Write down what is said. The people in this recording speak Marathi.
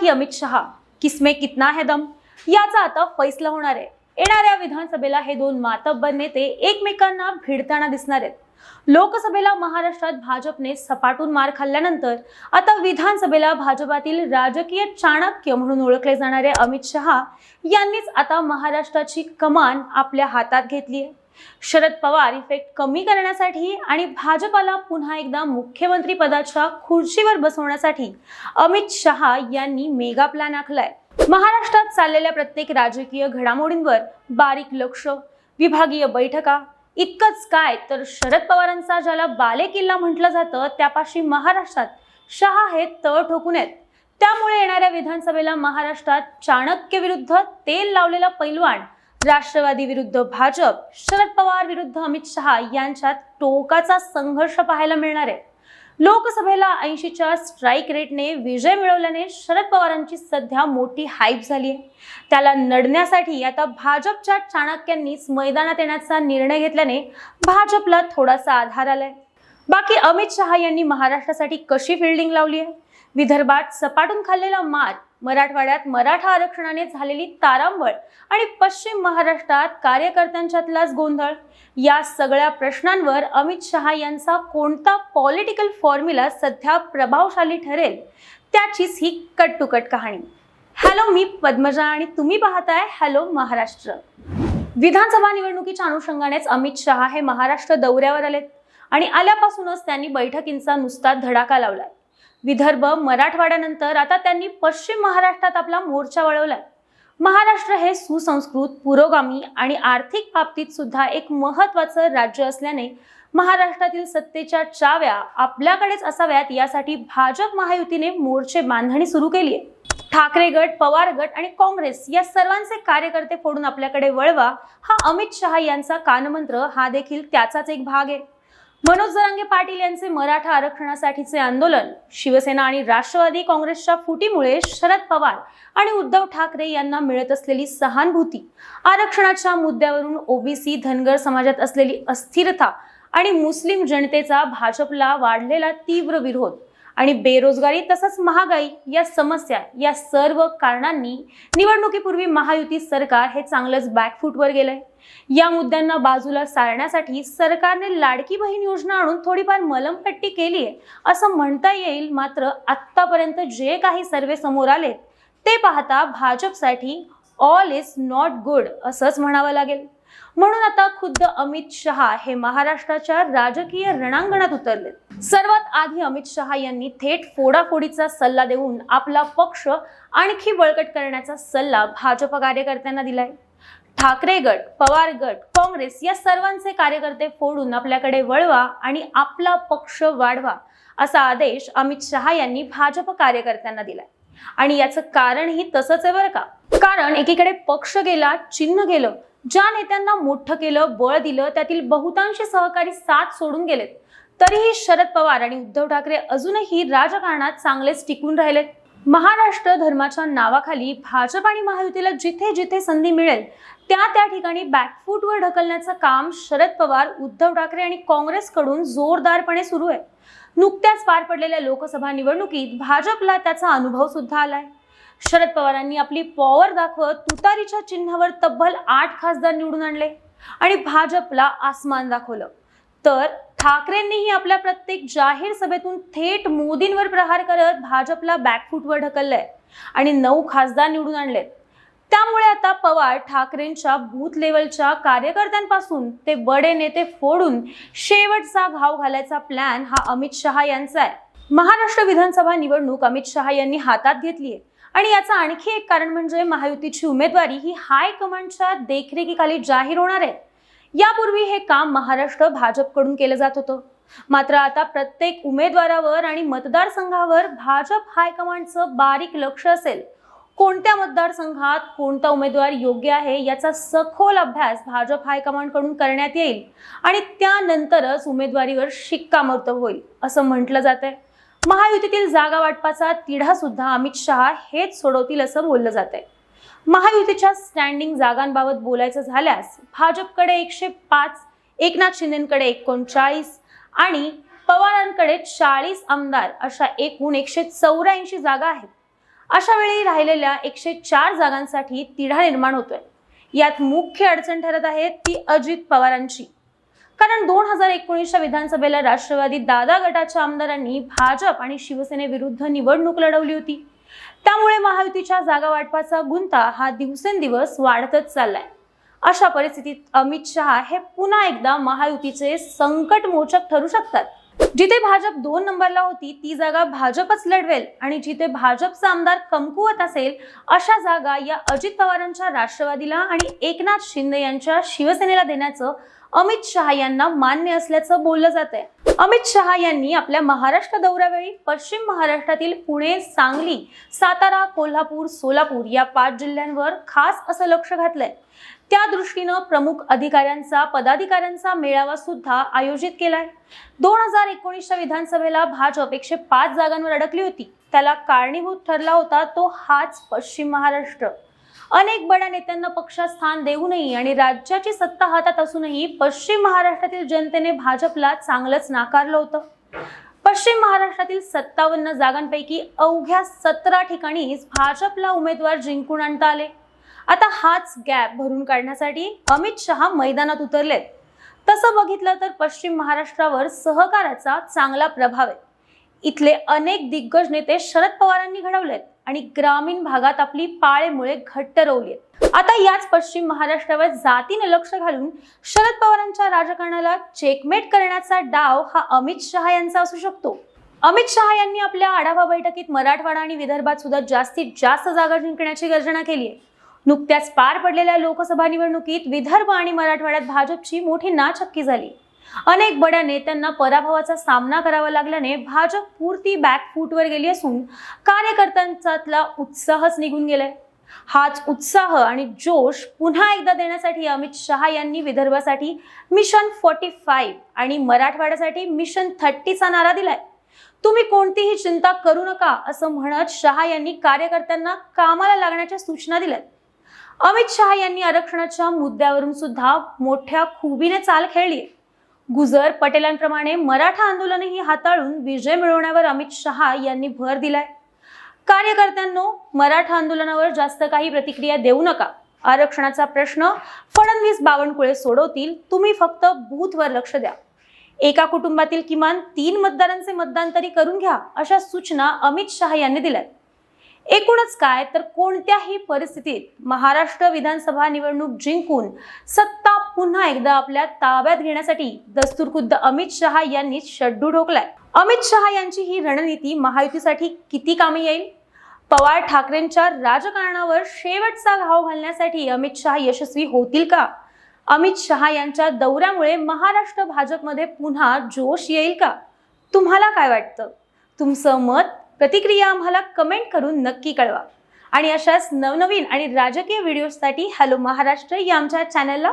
की अमित शहा किसमे कितना है दम? याचा आता फैसला होणार आहे. येणाऱ्या विधानसभेला हे दोन मातब्बर नेते एकमेकांना भिडताना दिसणार आहेत. लोकसभेला महाराष्ट्रात भाजपने सपाटून मार खाल्ल्यानंतर आता विधानसभेला भाजपातील राजकीय चाणक्य म्हणून ओळखले जाणारे अमित शहा यांनीच आता महाराष्ट्राची कमान आपल्या हातात घेतली आहे. शरद पवार इफेक्ट कमी करण्यासाठी आणि भाजपाला पुन्हा एकदा मुख्यमंत्री पदाच्या खुर्चीवर बसवण्यासाठी अमित शहा यांनी मेगा प्लॅन आखलाय. महाराष्ट्रात चाललेल्या प्रत्येक राजकीय घडामोडींवर बारीक लक्ष विभागीय बैठका इतकंच काय तर शरद पवारांचा ज्याला बाले किल्ला म्हटलं जातं त्यापाशी महाराष्ट्रात शहा हे तळ ठोकून आहेत. त्यामुळे येणाऱ्या विधानसभेला महाराष्ट्रात चाणक्य विरुद्ध तेल लावलेला पैलवान राष्ट्रवादी विरुद्ध भाजप शरद पवार विरुद्ध अमित शहा यांच्यात टोकाचा संघर्ष पाहायला मिळणार आहे. लोकसभेला ऐंशीच्या स्ट्राईक रेटने विजय मिळवल्याने शरद पवारांची सध्या मोठी हाईप झाली आहे. त्याला नडण्यासाठी आता भाजपच्या चाणक्यांनीच मैदानात येण्याचा निर्णय घेतल्याने भाजपला थोडासा आधार आलाय. बाकी अमित शहा यांनी महाराष्ट्रासाठी कशी फिल्डिंग लावली आहे? विदर्भात सपाटून खाल्लेला मार मराठवाड्यात मराठा आरक्षणाने झालेली तारांबळ आणि पश्चिम महाराष्ट्रात कार्यकर्त्यांच्यातलाच गोंधळ. या सगळ्या प्रश्नांवर अमित शहा यांचा कोणता पॉलिटिकल फॉर्म्युला सध्या प्रभावशाली ठरेल त्याचीच ही कट टू कट कहाणी. हॅलो मी पद्मजा आणि तुम्ही पाहताय हॅलो महाराष्ट्र. विधानसभा निवडणुकीच्या अनुषंगानेच अमित शहा हे महाराष्ट्र दौऱ्यावर आलेत आणि आल्यापासूनच त्यांनी बैठकींचा नुसता धडाका लावलाय. विदर्भ मराठवाड्यानंतर आता त्यांनी पश्चिम महाराष्ट्रात आपला मोर्चा वळवलाय. महाराष्ट्र हे सुसंस्कृत पुरोगामी आणि आर्थिक बाबतीत सुद्धा एक महत्वाचं राज्य असल्याने महाराष्ट्रातील सत्तेच्या चाव्या आपल्याकडेच असाव्यात यासाठी भाजप महायुतीने मोर्चे बांधणी सुरू केली आहे ठाकरे गट पवार गट आणि काँग्रेस या सर्वांचे कार्यकर्ते फोडून आपल्याकडे वळवा हा अमित शहा यांचा कानमंत्र हा देखील त्याचाच एक भाग आहे. मनोज जरांगे पाटील यांचे मराठा आरक्षणासाठीचे आंदोलन शिवसेना आणि राष्ट्रवादी काँग्रेसच्या फुटीमुळे शरद पवार आणि उद्धव ठाकरे यांना मिळत असलेली सहानुभूती आरक्षणाच्या मुद्द्यावरून ओबीसी धनगर समाजात असलेली अस्थिरता आणि मुस्लिम जनतेचा भाजपला वाढलेला तीव्र विरोध आणि बेरोजगारी तसंच महागाई या समस्या या सर्व कारणांनी निवडणुकीपूर्वी महायुती सरकार हे चांगलंच बॅकफूटवर गेलंय. या मुद्द्यांना बाजूला सारण्यासाठी सरकारने लाडकी बहीण योजना आणून थोडीफार मलमपट्टी केली आहे असं म्हणता येईल मात्र आत्तापर्यंत जे काही सर्वे समोर आलेत ते पाहता भाजपसाठी ऑल इज नॉट गुड असंच म्हणावं लागेल. म्हणून आता खुद्द अमित शहा हे महाराष्ट्राच्या राजकीय रणांगणात उतरले सर्वात आधी अमित शहा यांनी थेट फोडाफोडीचा सल्ला देऊन आपला पक्ष आणखी बळकट करण्याचा सल्ला भाजप कार्यकर्त्यांना दिलाय. ठाकरे गट पवार गट काँग्रेस या सर्वांचे कार्यकर्ते फोडून आपल्याकडे वळवा आणि आपला पक्ष वाढवा असा आदेश अमित शहा यांनी भाजप कार्यकर्त्यांना दिलाय. आणि याचं कारणही तसंच आहे बरं का. कारण एकीकडे पक्ष गेला चिन्ह गेलं ज्या नेत्यांना मोठं केलं बळ दिलं त्यातील बहुतांश सहकारी साथ सोडून गेलेत. तरीही शरद पवार आणि उद्धव ठाकरे अजूनही राजकारणात चांगलेच टिकून राहिलेत महाराष्ट्र धर्माच्या नावाखाली भाजप आणि महायुतीला जिथे जिथे संधी मिळेल त्या त्या ठिकाणी बॅकफूटवर ढकलण्याचं काम शरद पवार उद्धव ठाकरे आणि काँग्रेसकडून जोरदारपणे सुरू आहे. नुकत्याच पार पडलेल्या लोकसभा निवडणुकीत भाजपला त्याचा अनुभव सुद्धा आलाय. शरद पवारांनी आपली पॉवर दाखवत तुतारीच्या चिन्हावर तब्बल आठ खासदार निवडून आणले आणि भाजपला आसमान दाखवलं. तर ठाकरेंनीही आपल्या प्रत्येक जाहीर सभेतून थेट मोदींवर प्रहार करत भाजपला बॅकफूटवर ढकललंय आणि नऊ खासदार निवडून आणलेत. त्यामुळे आता पवार ठाकरेंच्या बूथ लेवलच्या कार्यकर्त्यांपासून ते बडे नेते फोडून शेवटचा घाव घालायचा प्लॅन हा अमित शहा यांचा आहे. महाराष्ट्र विधानसभा निवडणूक अमित शहा यांनी हातात घेतली आहे आणि याचं आणखी एक कारण म्हणजे महायुतीची उमेदवारी ही हायकमांडच्या देखरेखीखाली जाहीर होणार आहे. यापूर्वी हे काम महाराष्ट्र भाजपकडून केलं जात होतं. मात्र आता प्रत्येक उमेदवारावर आणि मतदारसंघावर भाजप हायकमांडचं बारीक लक्ष असेल. कोणत्या मतदारसंघात कोणता उमेदवार योग्य आहे याचा सखोल अभ्यास भाजप हायकमांडकडून करण्यात येईल आणि त्यानंतरच उमेदवारीवर शिक्कामोर्तब होईल असं म्हटलं जात आहे महायुतीतील जागा वाटपाचा तिढा सुद्धा अमित शहा हेच सोडवतील असं बोललं जात आहे महायुतीच्या स्टँडिंग जागांबाबत बोलायचं झाल्यास भाजपकडे एकशे पाच एकनाथ शिंदेकडे एकोणचाळीस आणि पवारांकडे चाळीस आमदार अशा एकूण एकशे चौऱ्याऐंशी जागा आहेत. अशा वेळी राहिलेल्या एकशे चार जागांसाठी तिढा निर्माण होतोय. यात मुख्य अडचण ठरत आहे ती अजित पवारांची. कारण दोन हजार एकोणीसच्या विधानसभेला राष्ट्रवादी दादा गटाच्या आमदारांनी भाजप आणि शिवसेनेविरुद्ध निवडणूक लढवली होती. त्यामुळे महायुतीच्या जागा वाटपाचा गुंता हा दिवसेंदिवस वाढतच चाललाय. अशा परिस्थितीत अमित शहा हे पुन्हा एकदा महायुतीचे संकट मोचक ठरू शकतात. जिथे भाजप दोन नंबरला होती ती जागा भाजपच लढवेल आणि जिथे भाजपचा आमदार कमकुवत असेल अशा जागा या अजित पवारांच्या राष्ट्रवादीला आणि एकनाथ शिंदे यांच्या शिवसेनेला देण्याचं अमित शहा यांना मान्य असल्याचं बोललं जात आहे अमित शहा यांनी आपल्या महाराष्ट्र दौऱ्यावेळी पश्चिम महाराष्ट्रातील पुणे सांगली सातारा कोल्हापूर सोलापूर या पाच जिल्ह्यांवर खास असं लक्ष घातलंय. त्या दृष्टीनं प्रमुख अधिकाऱ्यांचा पदाधिकाऱ्यांचा मेळावा सुद्धा आयोजित केलाय. दोन हजार एकोणीसच्या विधानसभेला भाजप एकशे पाच जागांवर अडकली होती. त्याला कारणीभूत ठरला होता तो हाच पश्चिम महाराष्ट्र. अनेक बड्या नेत्यांना पक्षात स्थान देऊनही आणि राज्याची सत्ता हातात असूनही पश्चिम महाराष्ट्रातील जनतेने भाजपला चांगलंच नाकारलं होतं. पश्चिम महाराष्ट्रातील सत्तावन्न जागांपैकी अवघ्या सतरा ठिकाणीच भाजपला उमेदवार जिंकून आणता आले. आता हाच गॅप भरून काढण्यासाठी अमित शहा मैदानात उतरलेत. तसं बघितलं तर पश्चिम महाराष्ट्रावर सहकाराचा चांगला प्रभाव आहे. इथले अनेक दिग्गज नेते शरद पवारांनी घडवलेत आणि ग्रामीण भागात आपली पाळेमुळे घट्ट रोवली आता याच पश्चिम महाराष्ट्रावर जातीने लक्ष घालून शरद पवारांच्या राजकारणाला चेकमेट करण्याचा डाव हा अमित शहा यांचा असू शकतो. अमित शहा यांनी आपल्या आढावा बैठकीत मराठवाडा आणि विदर्भात सुद्धा जास्तीत जास्त जागा जिंकण्याची गर्जना केली आहे. नुकत्याच पार पडलेल्या लोकसभा निवडणुकीत विदर्भ आणि मराठवाड्यात भाजपची मोठी नाचक्की झाली. अनेक बड्या नेत्यांना पराभवाचा सामना करावा लागल्याने भाजप पूर्ती बॅकफूटवर गेली असून कार्यकर्त्यांचातला उत्साहच निघून गेलाय. हाच उत्साह आणि जोश पुन्हा एकदा देण्यासाठी अमित शहा यांनी विदर्भासाठी मिशन फोर्टी फाईव्ह आणि मराठवाड्यासाठी मिशन थर्टीचा नारा दिलाय. तुम्ही कोणतीही चिंता करू नका असं म्हणत शहा यांनी कार्यकर्त्यांना कामाला लागण्याच्या सूचना दिल्यात. अमित शहा यांनी आरक्षणाच्या मुद्द्यावरून सुद्धा मोठ्या खुबीने चाल खेळली गुजर पटेलांप्रमाणे मराठा आंदोलनही हाताळून विजय मिळवण्यावर अमित शहा यांनी भर दिलाय. कार्यकर्त्यांनो मराठा आंदोलनावर जास्त काही प्रतिक्रिया देऊ नका. आरक्षणाचा प्रश्न फडणवीस बावनकुळे सोडवतील. तुम्ही फक्त बूथवर लक्ष द्या. एका कुटुंबातील किमान तीन मतदारांचे मतदान तरी करून घ्या अशा सूचना अमित शहा यांनी दिल्यात. एकूणच काय तर कोणत्याही परिस्थितीत महाराष्ट्र विधानसभा निवडणूक जिंकून सत्ता पुन्हा एकदा आपल्या ताब्यात घेण्यासाठी दस्तूरखुद्द अमित शहा यांनी शड्डू ठोकलाय. अमित शहा यांची ही रणनीती महायुतीसाठी किती कामी येईल? पवार ठाकरेंच्या राजकारणावर शेवटचा घाव घालण्यासाठी अमित शहा यशस्वी होतील का? अमित शहा यांच्या दौऱ्यामुळे महाराष्ट्र भाजपमध्ये पुन्हा जोश येईल का? तुम्हाला काय वाटतं? तुमचं मत प्रतिक्रिया आम्हाला कमेंट करून नक्की कळवा. आणि अशाच नवनवीन आणि राजकीय व्हिडिओसाठी हॅलो महाराष्ट्र या आमच्या चॅनलला